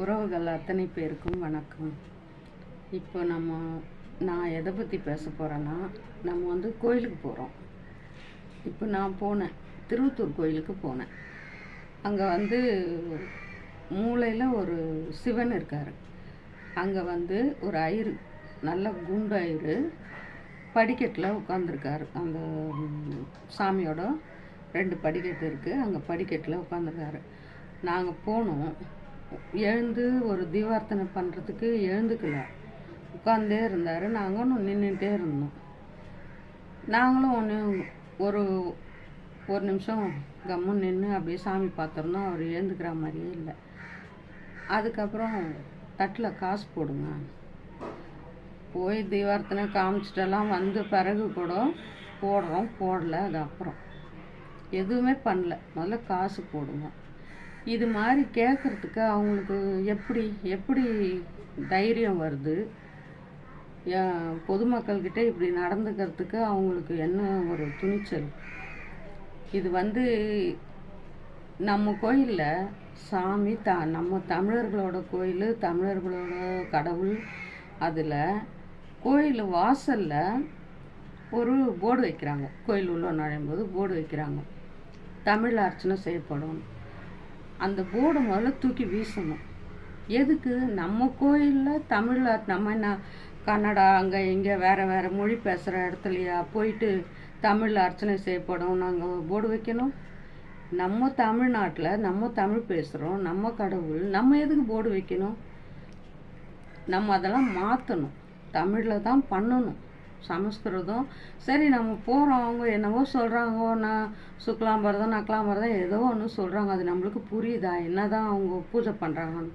உறவுகள் அத்தனை பேருக்கும் வணக்கம். இப்போ நம்ம நான் எதை பற்றி பேச போகிறேன்னா நம்ம வந்து கோயிலுக்கு போகிறோம் இப்போ நான் போனேன். திருவத்தூர் கோயிலுக்கு போனேன். அங்கே வந்து மூளையில் ஒரு சிவன் இருக்கார். அங்கே வந்து ஒரு ஐரு நல்ல குண்டாயிரு படிக்கட்டில் உட்காந்துருக்காரு அந்த சாமியோட ரெண்டு படிக்கட்டு இருக்குது அங்கே படிக்கட்டில் உட்காந்துருக்காரு நாங்கள் போனோம். எழுந்து ஒரு தீவார்த்தனை பண்ணுறதுக்கு எழுந்துக்கல. உட்காந்தே இருந்தார். நாங்களும் நின்றுட்டே இருந்தோம். நாங்களும் ஒன்று ஒரு ஒரு நிமிஷம் கம்முன்னு நின்று அப்படியே சாமி பார்த்துருந்தோம் அவர் எழுந்துக்கிற மாதிரியே இல்லை. அதுக்கப்புறம் தட்டில் காசு போடுங்க. போய் தீவார்த்தனை காமிச்சிட்டெல்லாம் வந்த பிறகு கூட போடுறோம். போடல. அது அப்புறம் எதுவுமே பண்ணல. முதல்ல காசு போடுங்க. இது மாதிரி கேட்குறதுக்கு அவங்களுக்கு எப்படி எப்படி தைரியம் வருது? பொதுமக்கள்கிட்ட இப்படி நடந்துக்கிறதுக்கு அவங்களுக்கு என்ன ஒரு துணிச்சல்? இது வந்து நம்ம கோயிலில் சாமி த நம்ம தமிழர்களோட கோயில் தமிழர்களோட கடவுள் அதில் கோயில் வாசலில் ஒரு போர்டு வைக்கிறாங்க. கோயில் உள்ள நுழையும் போது போர்டு வைக்கிறாங்க. தமிழ் அர்ச்சனை செய்யப்படும். அந்த போர்டை முதல்ல தூக்கி வீசணும். எதுக்கு? நம்ம கோயிலில் தமிழில் நம்ம என்ன கன்னடா அங்கே இங்கே வேறு வேறு மொழி பேசுகிற இடத்துலையா போயிட்டு தமிழில் அர்ச்சனை செய்யப்படும்? நாங்கள் போர்டு வைக்கணும். நம்ம தமிழ்நாட்டில் நம்ம தமிழ் பேசுகிறோம் நம்ம கடவுள் நம்ம எதுக்கு போர்டு வைக்கணும்? நம்ம அதெல்லாம் மாற்றணும் தமிழில் தான் பண்ணணும். சமஸ்கிருதம். சரி நம்ம போகிறோம் அவங்க என்னவோ சொல்கிறாங்க நான் சுக்லாம்பரதம் நக்லாம்பரதம் ஏதோ ஒன்று சொல்கிறாங்க அது நம்மளுக்கு புரியுதா? என்னதான் அவங்க பூஜை பண்ணுறாங்கன்னு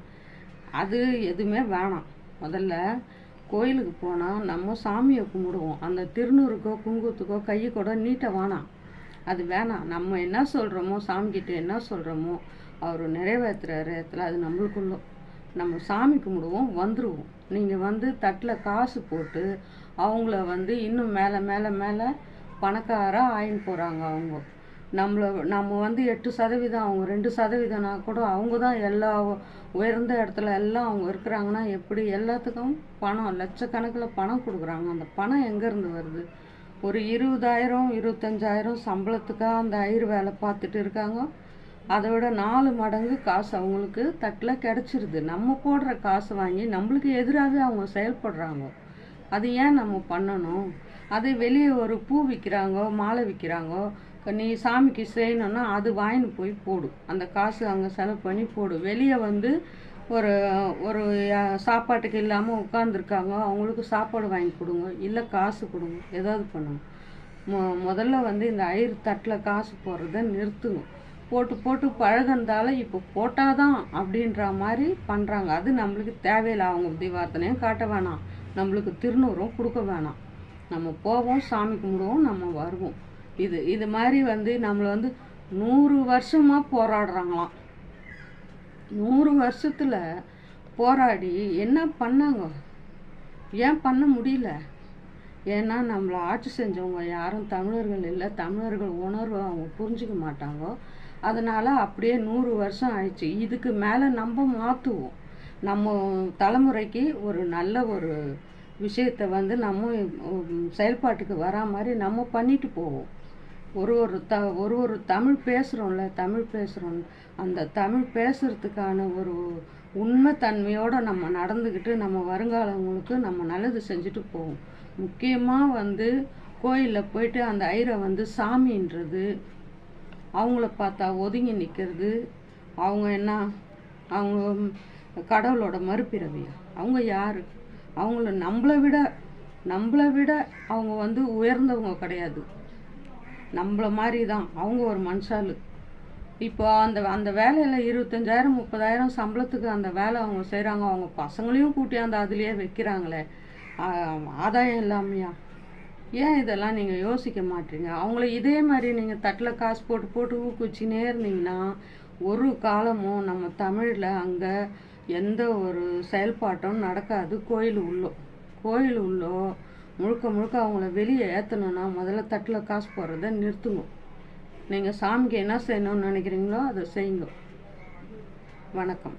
அது எதுவுமே வேணாம். முதல்ல கோயிலுக்கு போனால் நம்ம சாமியை கும்பிடுவோம். அந்த திருநூறுக்கோ குங்குத்துக்கோ கையை கூட நீட்ட வேணாம். அது வேணாம். நம்ம என்ன சொல்கிறோமோ சாமிக்கிட்ட என்ன சொல்கிறோமோ அவர் நிறைவேற்றுற இடத்துல அது நம்மளுக்குள்ளோ நம்ம சாமி கும்பிடுவோம் வந்துடுவோம் நீங்கள் வந்து தட்டில் காசு போட்டு அவங்கள வந்து இன்னும் மேலே மேலே மேலே பணக்காராக ஆயின் போகிறாங்க அவங்க. நம்மள நம்ம வந்து எட்டு சதவீதம் அவங்க ரெண்டு சதவீதம்னா கூட அவங்க தான் எல்லா உயர்ந்த இடத்துல எல்லாம் அவங்க இருக்கிறாங்கன்னா எப்படி எல்லாத்துக்கும் பணம் லட்சக்கணக்கில் பணம் கொடுக்குறாங்க. அந்த பணம் எங்கேருந்து வருது? ஒரு இருபதாயிரம் இருபத்தஞ்சாயிரம் சம்பளத்துக்காக அந்த ஐயர் வேலை பார்த்துட்டு இருக்காங்க. அதை விட நாலு மடங்கு காசு அவங்களுக்கு தட்டில் கிடச்சிருது. நம்ம போடுற காசு வாங்கி நம்மளுக்கு எதிராகவே அவங்க செயல்படுறாங்க. அது ஏன் நம்ம பண்ணணும்? அது வெளியே ஒரு பூ விற்கிறாங்கோ மாலை விற்கிறாங்கோ நீ சாமிக்கு செய்யணும்னா அது வாங்கின்னு போய் போடு. அந்த காசு அங்கே செலவு பண்ணி போடு. வெளியே வந்து ஒரு ஒரு சாப்பாட்டுக்கு இல்லாமல் உட்காந்துருக்காங்க அவங்களுக்கு சாப்பாடு வாங்கி கொடுங்க. இல்லை காசு கொடுங்க. ஏதாவது பண்ணுங்க மொ முதல்ல வந்து இந்த ஐயர் தட்டில் காசு போடுறத நிறுத்துங்க. போட்டு போட்டு பழகினதால இப்போ போட்டாதான் அப்படின்ற மாதிரி பண்ணுறாங்க அது நம்மளுக்கு தேவையில்லை. அவங்க தீவார்த்தனையும் காட்ட வேணாம். நம்மளுக்கு திருநூறும் கொடுக்க வேணாம். நம்ம போவோம் சாமி கும்பிடுவோம் நம்ம வருவோம். இது இது மாதிரி வந்து நம்மளை வந்து நூறு வருஷமாக போராடுறாங்களாம். நூறு வருஷத்தில் போராடி என்ன பண்ணாங்க? ஏன் பண்ண முடியல? ஏன்னா நம்மளை ஆட்சி செஞ்சவங்க யாரும் தமிழர்கள் இல்லை. தமிழர்கள் உணர்வை அவங்க புரிஞ்சுக்க மாட்டாங்க. அதனால் அப்படியே நூறு வருஷம் ஆயிடுச்சு. இதுக்கு மேலே நம்ம மாற்றுவோம் நம்ம தலைமுறைக்கு ஒரு நல்ல ஒரு விஷயத்தை வந்து நம்ம செயல்பாட்டுக்கு வரா மாதிரி நம்ம பண்ணிட்டு போவோம். ஒரு ஒரு த ஒரு ஒரு தமிழ் பேசுகிறோம்ல தமிழ் பேசுகிறோம் அந்த தமிழ் பேசுகிறதுக்கான ஒரு உண்மைத்தன்மையோடு நம்ம நடந்துக்கிட்டு நம்ம வருங்காலங்களுக்கு நம்ம நல்லது செஞ்சுட்டு போவோம். முக்கியமாக வந்து கோயிலில் போயிட்டு அந்த ஐயரை வந்து சாமின்றது அவங்கள பார்த்தா ஒதுங்கி நிற்கிறது அவங்க என்ன அவங்க கடவுளோட மறுபிறவியா? அவங்க யார்? அவங்கள நம்மளை விட நம்மளை விட அவங்க வந்து உயர்ந்தவங்க கிடையாது. நம்மள மாதிரி தான் அவங்க ஒரு மனுஷாலு இப்போ அந்த அந்த வேலையில் இருபத்தஞ்சாயிரம் முப்பதாயிரம் சம்பளத்துக்கு அந்த வேலை அவங்க செய்கிறாங்க அவங்க பசங்களையும் கூட்டியாந்து அதுலேயே வைக்கிறாங்களே. ஆதாயம் இல்லாமையா? ஏன் இதெல்லாம் நீங்கள் யோசிக்க மாட்டீங்க? அவங்கள இதே மாதிரி நீங்கள் தட்டில் காசு போட்டு போட்டு ஊக்குச்சினே இருந்தீங்கன்னா ஒரு காலமும் நம்ம தமிழில் அங்கே எந்த ஒரு செயல்பாட்டும் நடக்காது. கோயில் உள்ளோ கோயில் உள்ளோ முழுக்க முழுக்க அவங்கள வெளியே ஏற்றணுன்னா முதல்ல தட்டில் காசு போடுறத நிறுத்துங்க. நீங்கள் சாமிக்கு என்ன செய்யணும்னு நினைக்கிறீங்களோ அதை செய்யுங்க. வணக்கம்.